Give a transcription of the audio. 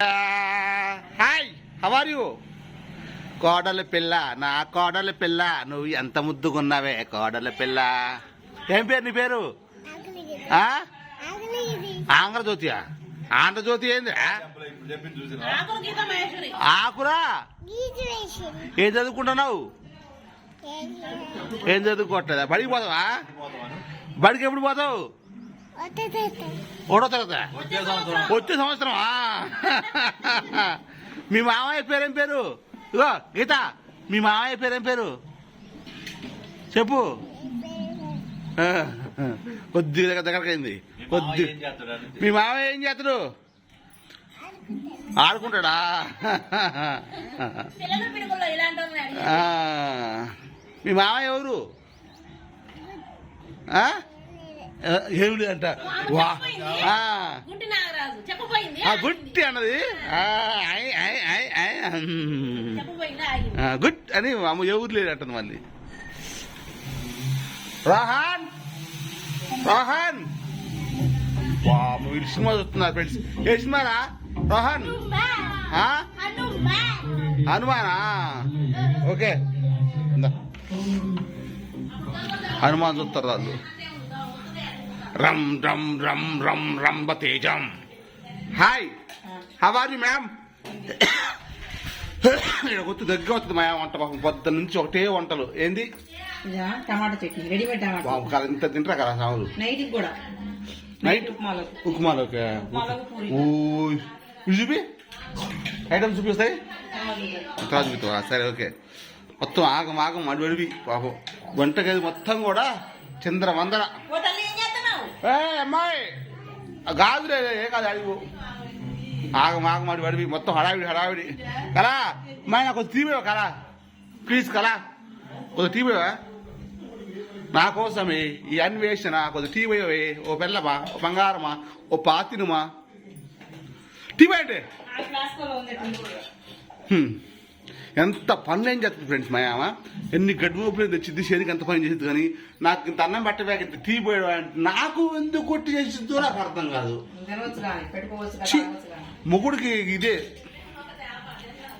Hi how are you కోడల పిల్ల నా కోడల పిల్ల నువ్వు ఎంత ముద్దుగున్నావే కోడల పిల్ల. ఏం పేరు నీ పేరు? ఆ? ఆంధ్రజ్యోతియా ఆంధ్రజ్యోతి ఏంది? ఆకురా? ఏం చదువుకుంటున్నావు? ఏం చదువుకోవట్లేదా? బడికి పోతావా? బడికి ఎప్పుడు పోతావు? ఒకటో తరగతి వచ్చే సంవత్సరం. మీ మామయ్య పేరేం పేరు? ఇగో గీత మీ మామయ్య పేరేం పేరు? చెప్పు. ఆ, కొద్దిగా దగ్గర దగ్గరకు అయింది కొద్ది మీ మామయ్య ఏం చేస్తాడు? ఆడుకుంటాడా. మీ మామయ్య ఎవరు? వా. గుంటి చెప్పపోయింది. ఆ గుట్టి అన్నది. ఆ, ఐ, ఐ, ఐ, ఐ, ఉమ్. చెప్పపోయింది? ఆగింది. ఆ, గుడ్ అని అమ్మ ఎవరు లేడు అంటుంది మళ్ళీ. రోహన్! రోహన్! వీళ్ళు సినిమా చూస్తున్నారు ఫ్రెండ్స్ ఏ సినిమారా? రోహన్? హనుమానా. ఓకే. హనుమాన్ చూస్తారు వాళ్ళు. రమ్ రమ్ రమ్ రమ్ రంబ తేజం. Hi. How are you ma'am ఇక్కడ గుర్తు దగ్గర వస్తుంది మా వంట. పొద్దున్న నుంచి ఒకటే వంటలు. ఏంది? టమాటా చట్నీ. రెడీమేడ్ టమాటా బాబు కదా ఇంత తింటారా కదా సాములు నైట్ కూడా. నైట్ ఉప్మాలో. చూపి. ఐటమ్స్ చూపిస్తాయి? తర్వాత చూపిస్తావా సరే ఓకే. మొత్తం ఆగం ఆగం అడివి పాపం. వంటగది మొత్తం కూడా చంద్ర వందర ఓ తల్లి ఏం అమ్మాయి! ఆ గాజులే ఏ కాదు అడిగి. ఆగం ఆగం అడివి మొత్తం హడావిడి హడావిడి. కలా అమ్మాయి నాకు కొద్ది తీవేవా కలా ప్లీజ్ కలా కొద్ది తీవేవా నా కోసమే ఈ అన్వేషణ కొద్ది టీవీ ఓ పిల్లమా ఓ బంగారమా ఓ పాతినుమా? టీవీ అంటే ఎంత పనులు ఏం చేస్తుంది ఫ్రెండ్స్ మా అమ్మ ఎన్ని గడ్డి మోపులు తెచ్చింది శనికి ఎంత పని చేసింది కానీ నాకు ఇంత అన్నం పెట్టలేక ఇంత టీ పోయాడు అంటే నాకు ఎందుకు కొట్టి చేసిందో నాకు అర్థం కాదు. మొగుడికి ఇదే